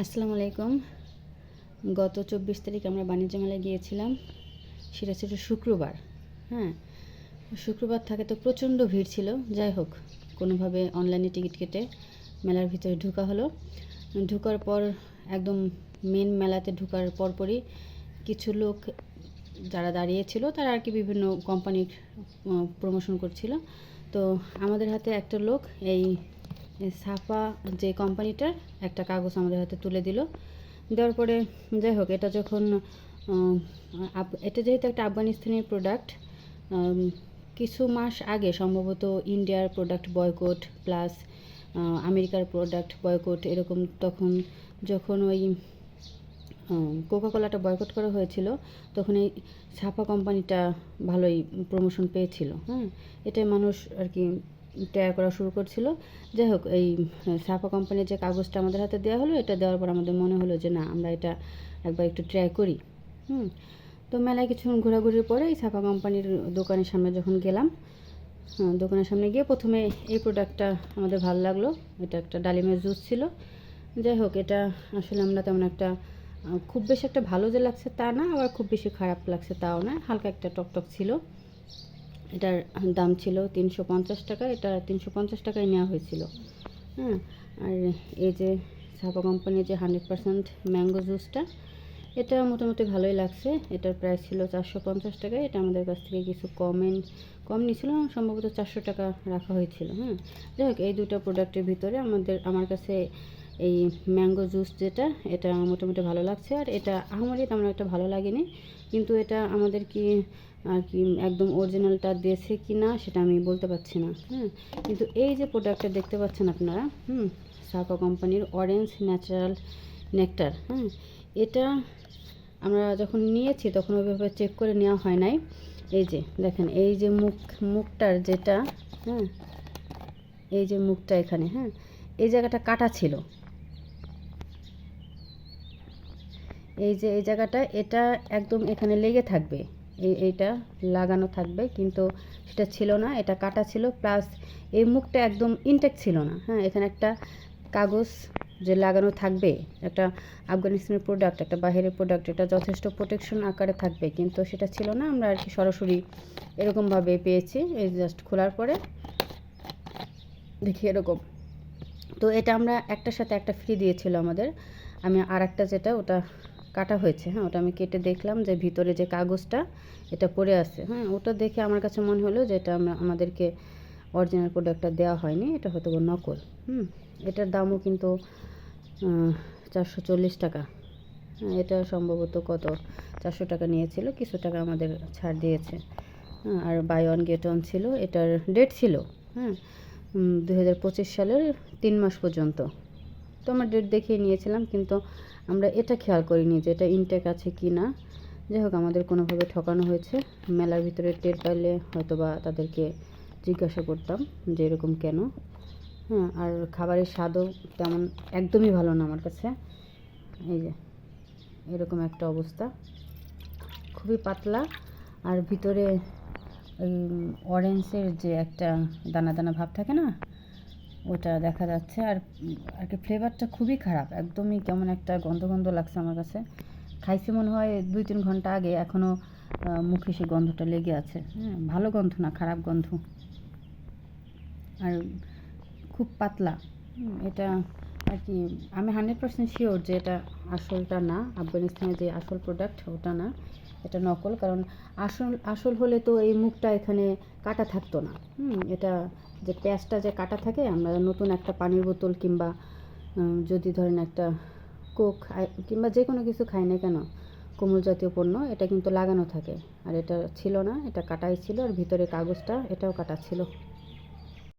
আসসালামু আলাইকুম। গত চব্বিশ তারিখ আমরা বাণিজ্য মেলায় গিয়েছিলাম। সেটা ছিল শুক্রবার হ্যাঁ? শুক্রবার থাকে তো প্রচণ্ড ভিড় ছিল। যাই হোক, কোনোভাবে অনলাইনে টিকিট কেটে মেলার ভিতরে ঢোকা হলো। ঢুকার পর একদম মেন মেলাতে ঢোকার পরপরই কিছু লোক যারা দাঁড়িয়েছিল তারা আর কি বিভিন্ন কোম্পানির প্রমোশন করছিল। তো আমাদের হাতে একটা লোক, এই সাফা যে কোম্পানিটার একটা কাগজ আমাদের হাতে তুলে দিল। দেওয়ার পরে, যাই হোক, এটা যখন এটা যেহেতু একটা আফগানিস্তানি প্রোডাক্ট কিছু মাস আগে সম্ভবত ইন্ডিয়ার প্রোডাক্ট বয়কট প্লাস আমেরিকার প্রোডাক্ট বয়কট এরকম তখন যখন ওই কোকা কোলাটা বয়কট করা হয়েছিল, তখন এই ছাপা কোম্পানিটা ভালোই প্রমোশন পেয়েছিল। হ্যাঁ এটাই মানুষ আর কি ট্রাই করা শুরু করছিল। যাই হোক, এই ছাপা কোম্পানির যে কাগজটা আমাদের হাতে দেওয়া হলো, এটা দেওয়ার পর আমাদের মনে হলো যে, না, আমরা এটা একবার একটু ট্রাই করি। হুম, তো মেলায় কিছুক্ষণ ঘোরাঘুরির পরে এই ছাপা কোম্পানির দোকানের সামনে যখন গেলাম দোকানের সামনে গিয়ে প্রথমে এই প্রোডাক্টটা আমাদের ভালো লাগল। এটা একটা ডালিমের জুস ছিল। যাই হোক, এটা আসলে আমরা তেমন একটা খুব বেশি একটা ভালো যে লাগছে তা না, আবার খুব বেশি খারাপ লাগছে তাও না। হালকা একটা টকটক ছিল। এটার দাম ছিল তিনশো পঞ্চাশ টাকা, এটা তিনশো পঞ্চাশ টাকায় নেওয়া হয়েছিল। হ্যাঁ আর এই যে সাপা কোম্পানির যে হান্ড্রেড পার্সেন্ট ম্যাঙ্গো জুসটা, এটা মোটামুটি ভালোই লাগছে। এটার প্রাইস ছিল চারশো পঞ্চাশ টাকা, এটা আমাদের কাছ থেকে কিছু কমেন কম নিয়েছিল সম্ভবত চারশো টাকা রাখা হয়েছিল। হ্যাঁ যাই হোক, এই দুটো প্রোডাক্টের ভিতরে আমাদের, আমার কাছে এই ম্যাঙ্গো জুস যেটা, এটা মোটামুটি ভালো লাগছে। আর এটা আমারই তেমন একটা ভালো লাগেনি। কিন্তু এটা আমাদের কি, আর কি একদম অরিজিনালটা দিয়েছে কি না, সেটা আমি বলতে পারছি না। হ্যাঁ কিন্তু এই যে প্রোডাক্টটা দেখতে পাচ্ছেন আপনারা, হুম সাপা কোম্পানির অরেঞ্জ ন্যাচারাল নেকটার হ্যাঁ এটা আমরা যখন নিয়েছি তখন ওইভাবে চেক করে নেওয়া হয় নাই। এই যে, দেখেন, এই যে মুখ, মুখটার যেটা হ্যাঁ এই যে মুখটা এখানে হ্যাঁ এই জায়গাটা কাটা ছিল। এই যে, এই জায়গাটা, এটা একদম এখানে লেগে থাকবে। এই, এইটা লাগানো থাকবে, কিন্তু সেটা ছিল না, এটা কাটা ছিল, প্লাস এই মুখটা একদম ইনটেক ছিল না। হ্যাঁ এখানে একটা কাগজ যে লাগানো থাকবে, একটা আফগানিস্তানের প্রোডাক্ট একটা বাইরের প্রোডাক্ট এটা যথেষ্ট প্রোটেকশন আকারে থাকবে, কিন্তু সেটা ছিল না, আমরা আর কি সরাসরি এরকমভাবে পেয়েছি, এই জাস্ট খোলার পরে দেখি এরকম। তো এটা আমরা একটার সাথে একটা ফ্রি দিয়েছিল আমাদের, আমি আর একটা যেটা, ওটা কাটা হয়েছে হ্যাঁ ওটা আমি কেটে দেখলাম যে ভিতরে যে কাগজটা, এটা পড়ে আছে হ্যাঁ ওটা দেখে আমার কাছে মনে হলো যে এটা আমাদেরকে অরিজিনাল প্রোডাক্টটা দেওয়া হয়নি, এটা হয়তো নকল, হুম, এটার দামও কিন্তু চারশো চল্লিশ টাকা হ্যাঁ এটা সম্ভবত কত, চারশো টাকা নিয়েছিল, কিছু টাকা আমাদের ছাড় দিয়েছে হ্যাঁ আর বাই ওয়ান গেট ওয়ান ছিল, এটার ডেট ছিল হ্যাঁ দু হাজার পঁচিশ সালের তিন মাস পর্যন্ত তো আমরা ডেট দেখিয়ে নিয়েছিলাম, কিন্তু আমরা এটা খেয়াল করিনি যে এটা ইনটেক আছে কি না যাই হোক, আমাদের কোনোভাবে ঠকানো হয়েছে। মেলার ভিতরে টের পাইলে হয়তো বা তাদেরকে জিজ্ঞাসা করতাম যে এরকম কেন। হ্যাঁ আর খাবারের স্বাদও তেমন একদমই ভালো না আমার কাছে। এই যে, এরকম একটা অবস্থা। খুবই পাতলা, আর ভিতরে ওই অরেঞ্জের যে একটা দানা দানা ভাব থাকে না ওটা দেখা যাচ্ছে। আর আর কি ফ্লেভারটা খুবই খারাপ। একদমই কেমন একটা গন্ধ গন্ধ লাগছে আমার কাছে। খাইছি মনে হয় দুই তিন ঘণ্টা আগে এখনও মুখে সেই গন্ধটা লেগে আছে। হ্যাঁ ভালো গন্ধ না, খারাপ গন্ধ। আর খুব পাতলা। এটা আর কি, আমি হান্ড্রেড পার্সেন্ট শিওর যে এটা আসলটা না, আফগানিস্তানের যে আসল প্রোডাক্ট ওটা না। এটা নকল, কারণ আসল আসল হলে তো এই মুখটা এখানে কাটা থাকতো না। এটা যে প্যাঁচটা যে কাটা থাকে, আমরা নতুন একটা পানির বোতল কিংবা যদি ধরেন একটা কোক কিংবা যে কোনো কিছু খাই না কেন, কোমল জাতীয় পণ্য, এটা কিন্তু লাগানো থাকে। আর এটা ছিল না, এটা কাটাই ছিল, আর ভিতরে কাগজটা, এটাও কাটা ছিল।